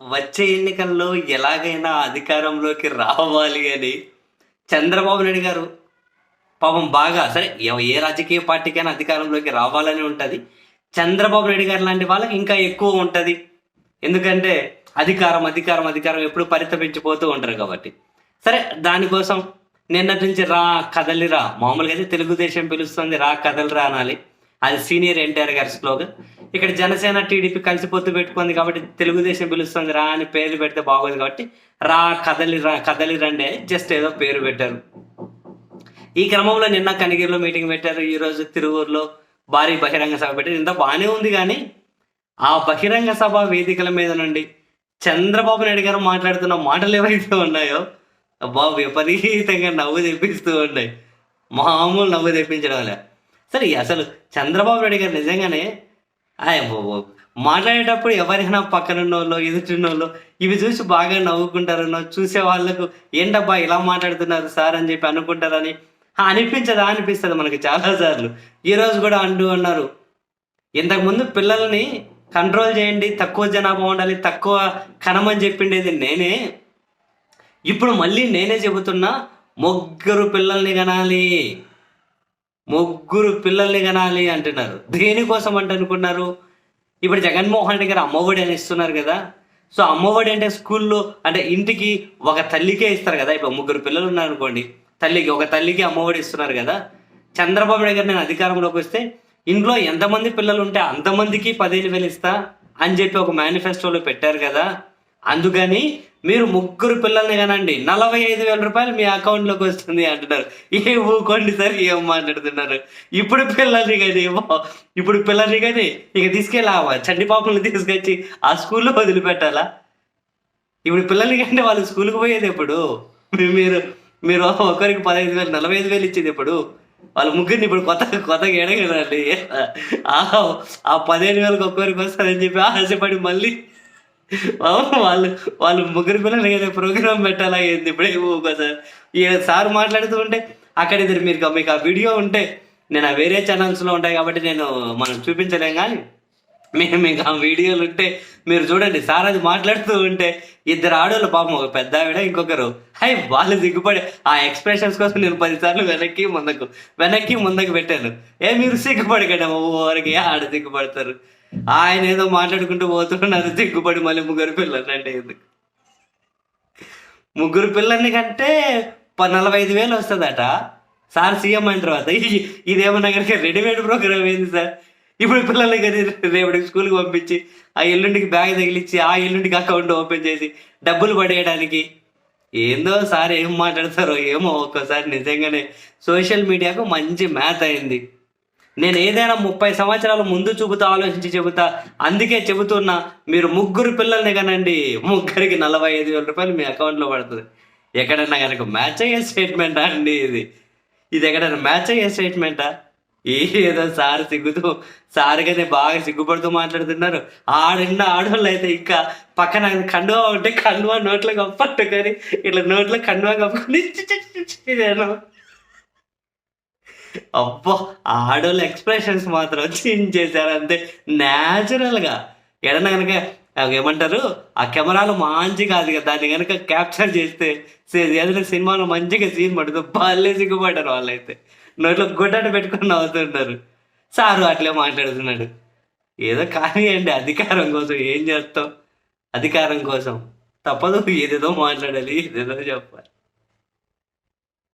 వచ్చే ఎన్నికల్లో ఎలాగైనా అధికారంలోకి రావాలి అని చంద్రబాబు నాయుడు గారు పాపం బాగా సరే ఏ రాజకీయ పార్టీకైనా అధికారంలోకి రావాలని ఉంటుంది. చంద్రబాబు నాయుడు గారు లాంటి వాళ్ళకి ఇంకా ఎక్కువ ఉంటుంది. ఎందుకంటే అధికారం అధికారం అధికారం ఎప్పుడు పరితపించిపోతూ ఉంటారు కాబట్టి. సరే దానికోసం నిన్నటి నుంచి రా కదలిరా మామూలుగా అయితే తెలుగుదేశం పిలుస్తుంది రా కదలిరా అనాలి. అది సీనియర్ ఎన్టీఆర్ గారి స్లోగా ఇక్కడ జనసేన టీడీపీ కలిసిపోతూ పెట్టుకుంది కాబట్టి తెలుగుదేశం పిలుస్తుంది రా అని పేరు పెడితే బాగోదు కాబట్టి రా కదలి రా కదలి రండి జస్ట్ ఏదో పేరు పెట్టారు. ఈ క్రమంలో నిన్న కనిగిరిలో మీటింగ్ పెట్టారు ఈరోజు తిరువూరులో భారీ బహిరంగ సభ పెట్టారు. ఇంత బాగానే ఉంది కానీ ఆ బహిరంగ సభ వేదికల మీద నుండి చంద్రబాబు నాయుడు గారు మాట్లాడుతున్న మాటలు ఏవైతే ఉన్నాయో అబ్బా విపరీతంగా నవ్వు తెప్పిస్తూ ఉన్నాయి. మామూలు నవ్వు తెప్పించడం లే సరే అసలు చంద్రబాబు నాయుడు గారు నిజంగానే మాట్లాడేటప్పుడు ఎవరైనా పక్కనున్న వాళ్ళు ఎదుటిన్న వాళ్ళు ఇవి చూసి బాగా నవ్వుకుంటారనో చూసే వాళ్ళకు ఏంటబ్బా ఇలా మాట్లాడుతున్నారు సార్ అని చెప్పి అనుకుంటారని అనిపించదా? అనిపిస్తుంది మనకి చాలాసార్లు ఈరోజు కూడా అంటూ అన్నారు ఇంతకుముందు పిల్లల్ని కంట్రోల్ చేయండి తక్కువ జనాభా ఉండాలి తక్కువ కనమని చెప్పిండేది నేనే. ఇప్పుడు మళ్ళీ నేనే చెబుతున్నా ముగ్గురు పిల్లల్ని కనాలి. ముగ్గురు పిల్లల్ని కనాలి అంటున్నారు. దేనికోసం అంటే అనుకున్నారు? ఇప్పుడు జగన్మోహన్ రెడ్డి గారు అమ్మఒడి అని ఇస్తున్నారు కదా. సో అమ్మఒడి అంటే స్కూల్లో అంటే ఇంటికి ఒక తల్లికే ఇస్తారు కదా. ఇప్పుడు ముగ్గురు పిల్లలు ఉన్నారు అనుకోండి. తల్లికి ఒక తల్లికి అమ్మఒడి ఇస్తున్నారు కదా. చంద్రబాబు నాయుడు గారు నేను అధికారంలోకి వస్తే ఇంట్లో ఎంతమంది పిల్లలు ఉంటే అంతమందికి పదిహేను వేలు ఇస్తా అని చెప్పి ఒక మేనిఫెస్టోలో పెట్టారు కదా. అందుకని మీరు ముగ్గురు పిల్లల్ని కనండి నలభై ఐదు వేల రూపాయలు మీ అకౌంట్లోకి వస్తుంది అంటున్నారు. ఏ ఊకోండి సార్ ఏం మాట్లాడుతున్నారు. ఇప్పుడు పిల్లల్ని కానీ ఇప్పుడు పిల్లల్ని కానీ ఇక తీసుకెళ్ళావా చండి పాపల్ని తీసుకొచ్చి ఆ స్కూల్లో వదిలిపెట్టాలా? ఇప్పుడు పిల్లల్ని కంటే వాళ్ళు స్కూల్కి పోయేది ఎప్పుడు? మీరు మీరు ఒకరికి పదహైదు వేలు నలభై ఐదు వేలు ఇచ్చేది ఎప్పుడు? వాళ్ళ ముగ్గురిని ఇప్పుడు కొత్త కొత్తగా ఎడగలండి ఆ పదిహేను వేలకు ఒక్కరికి వస్తారని చెప్పి ఆశపడి మళ్ళీ అవును వాళ్ళు వాళ్ళు ముగ్గురు పిల్లలు ఏదో ప్రోగ్రామ్ పెట్టాలా ఏంది? ఇప్పుడే ఒకసారి ఈ సార్ మాట్లాడుతూ ఉంటే అక్కడ ఇద్దరు మీరు మీకు ఆ వీడియో ఉంటే నేను ఆ వేరే ఛానల్స్లో ఉంటాయి కాబట్టి నేను మనం చూపించలేం కానీ మేము మీకు ఆ వీడియోలు ఉంటే మీరు చూడండి. సార్ అది మాట్లాడుతూ ఉంటే ఇద్దరు ఆడవాళ్ళు పాపం ఒక పెద్ద ఆవిడ ఇంకొకరు. హై వాళ్ళు సిగ్గుపడి ఆ ఎక్స్ప్రెషన్స్ కోసం నేను పదిసార్లు వెనక్కి ముందుకు వెనక్కి ముందుకు పెట్టాను. ఏ మీరు సిగ్గుపడకండి ఓరికి ఆడ సిగ్గుపడతారు. ఆయన ఏదో మాట్లాడుకుంటూ పోతున్నారు సిగ్గుపడి మళ్ళీ ముగ్గురు పిల్లలు అంటే ఎందుకు? ముగ్గురు పిల్లల్ని కంటే నలభై ఐదు వేలు వస్తుందట. సార్ సీఎం అయిన తర్వాత. ఇదేమన్నా కనుక రెడీమేడ్ ప్రోగ్రామ్ ఏంది సార్? ఇప్పుడు పిల్లల్ని కానీ రేపటికి స్కూల్కి పంపించి ఆ ఎల్లుండికి బ్యాగ్ తగిలిచ్చి ఆ ఎల్లుండికి అకౌంట్ ఓపెన్ చేసి డబ్బులు పడేయడానికి. ఏందో సార్ ఏం మాట్లాడతారో ఏమో ఒక్కోసారి నిజంగానే సోషల్ మీడియాకు మంచి మ్యాథ్ అయింది. నేను ఏదైనా ముప్పై సంవత్సరాల ముందు చూపుతా ఆలోచించి చెబుతా అందుకే చెబుతున్నా మీరు ముగ్గురు పిల్లల్ని కనండి. ముగ్గురికి నలభై ఐదు వేల రూపాయలు మీ అకౌంట్లో పడుతుంది. ఎక్కడన్నా కనుక మ్యాచ్ అయ్యే స్టేట్మెంటా అండి ఇది? ఇది ఎక్కడైనా మ్యాచ్ అయ్యే స్టేట్మెంటా? ఏదో సార్ సిగ్గుతూ సార్గానే బాగా సిగ్గుపడుతూ మాట్లాడుతున్నారు. ఆడున్న ఆడవాళ్ళు అయితే ఇంకా పక్కన కండువా ఉంటే కండువా నోట్లో కప్పట్టు కానీ ఇట్లా నోట్లో కండువా కప్పుకొని చి నేను. అబ్బో ఆడోళ్ళ ఎక్స్ప్రెషన్స్ మాత్రం చేంజ్ చేశారు అంతే. న్యాచురల్గా. ఎడన కనుక ఏమంటారు? ఆ కెమెరాలో మంచి కాదు కదా దాన్ని కనుక క్యాప్చర్ చేస్తే ఏదైనా సినిమాలో మంచిగా సీన్ పడుతుంది బాగాలే సిగ్గుపడ్డారు వాళ్ళైతే. నోట్లో గుడ్డట పెట్టుకొని నవ్వుతుంటారు. సారు అట్లే మాట్లాడుతున్నాడు. ఏదో కానివ్వండి అధికారం కోసం ఏం చేస్తాం? అధికారం కోసం. తప్పదు ఏదేదో మాట్లాడాలి ఏదేదో చెప్పాలి.